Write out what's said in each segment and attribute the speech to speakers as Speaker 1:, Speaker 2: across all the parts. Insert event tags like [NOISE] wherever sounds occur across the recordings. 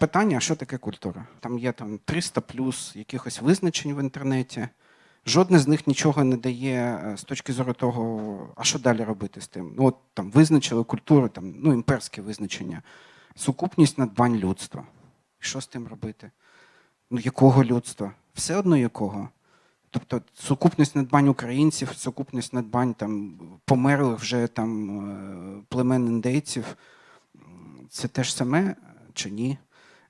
Speaker 1: питання, що таке культура? Там є там 300 плюс якихось визначень в інтернеті. Жодне з них нічого не дає е, з точки зору того, а що далі робити з тим. Ну, от там визначили культуру, там, ну, імперське визначення, сукупність надбань людства. Що з тим робити? Ну, якого людства? Все одно якого. Тобто сукупність надбань українців, сукупність надбань там, померлих вже там, е, племен індейців, це те ж саме чи ні?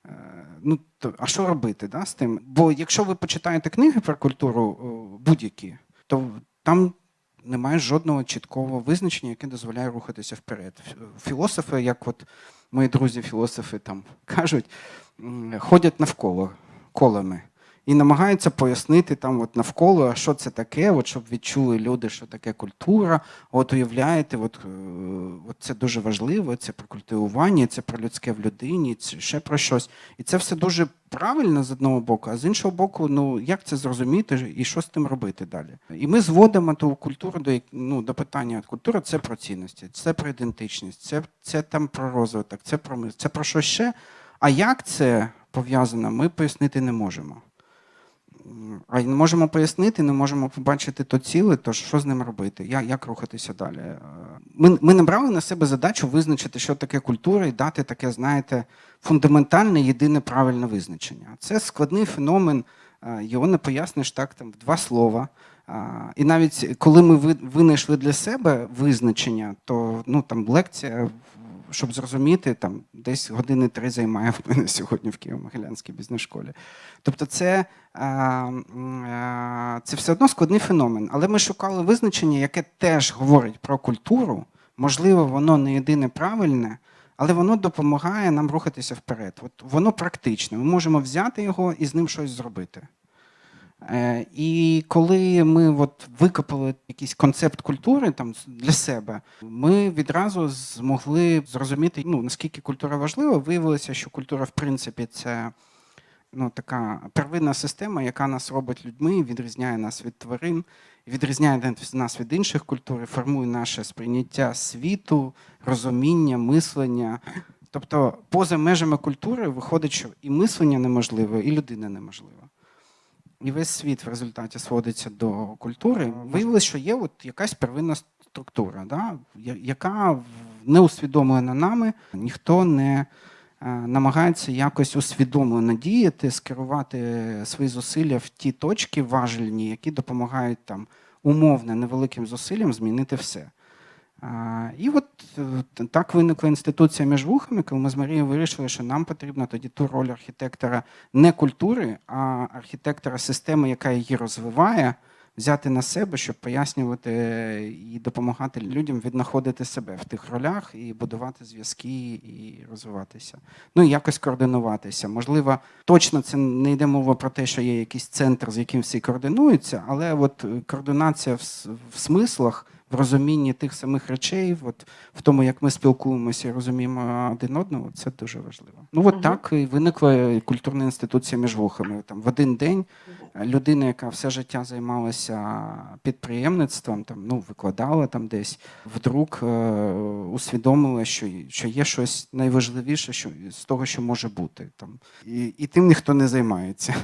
Speaker 1: Е, Ну, то, а що робити да, з тим? Бо якщо ви почитаєте книги про культуру будь-які, то там немає жодного чіткого визначення, яке дозволяє рухатися вперед. Філософи, як от мої друзі-філософи там [LAUGHS] кажуть, ходять навколо колами і намагаються пояснити там от навколо, що це таке, от щоб відчули люди, що таке культура. От уявляєте, от, е, от це дуже важливо, це про культивування, це про людське в людині, це ще про щось. І це все дуже правильно з одного боку, а з іншого боку, ну як це зрозуміти і що з тим робити далі? І ми зводимо ту культуру до ну, до питання: культура це про цінності, це про ідентичність, це, це там про розвиток, це про мир, це про що ще. А як це пов'язано, ми пояснити не можемо. А не можемо пояснити, не можемо побачити то ціле, то що з ним робити, як, як рухатися далі. Е, Ми, ми не брали на себе задачу визначити, що таке культура, і дати таке, знаєте, фундаментальне, єдине правильне визначення. Це складний феномен, е, його не поясниш так там в два слова. І навіть коли ми винайшли для себе визначення, то ну там лекція, щоб зрозуміти, там десь години три займає в мене сьогодні в Києво-Могилянській бізнес-школі. Тобто, це, це все одно складний феномен. Але ми шукали визначення, яке теж говорить про культуру. Можливо, воно не єдине правильне, але воно допомагає нам рухатися вперед. От воно практичне. Ми можемо взяти його і з ним щось зробити. Е, І коли ми от викопали якийсь концепт культури там для себе, ми відразу змогли зрозуміти, ну наскільки культура важлива. Виявилося, що культура, в принципі, це ну, така первинна система, яка нас робить людьми, відрізняє нас від тварин, відрізняє нас від інших культур, формує наше сприйняття світу, розуміння, мислення. Тобто, поза межами культури виходить, що і мислення неможливе, і людина неможлива. І весь світ в результаті сводиться до культури. Виявилось, що є от якась первинна структура, да? яка не усвідомлена нами, ніхто не е, намагається якось усвідомлено діяти, скерувати свої зусилля в ті точки важельні, які допомагають там умовно невеликим зусиллям змінити все. І от е, так виникла інституція між вухами, коли ми з Марією вирішили, що нам потрібно тоді ту роль архітектора не культури, а архітектора системи, яка її розвиває, взяти на себе, щоб пояснювати і допомагати людям віднаходити себе в тих ролях і будувати зв'язки і розвиватися. Ну і якось координуватися. Можливо, точно це не йде мова про те, що є якийсь центр, з яким всі координуються, але от е, координація в смислах в розумінні тих самих речей, от, в тому, як ми спілкуємося і розуміємо один одного, це дуже важливо. Ну от
Speaker 2: Мгм.
Speaker 1: так і виникла культурна інституція між вухами. Там в один день людина, яка все життя займалася підприємництвом, там ну викладала там десь, вдруг е, усвідомила, що, що є щось найважливіше, що з того, що може бути там, і, і тим ніхто не займається.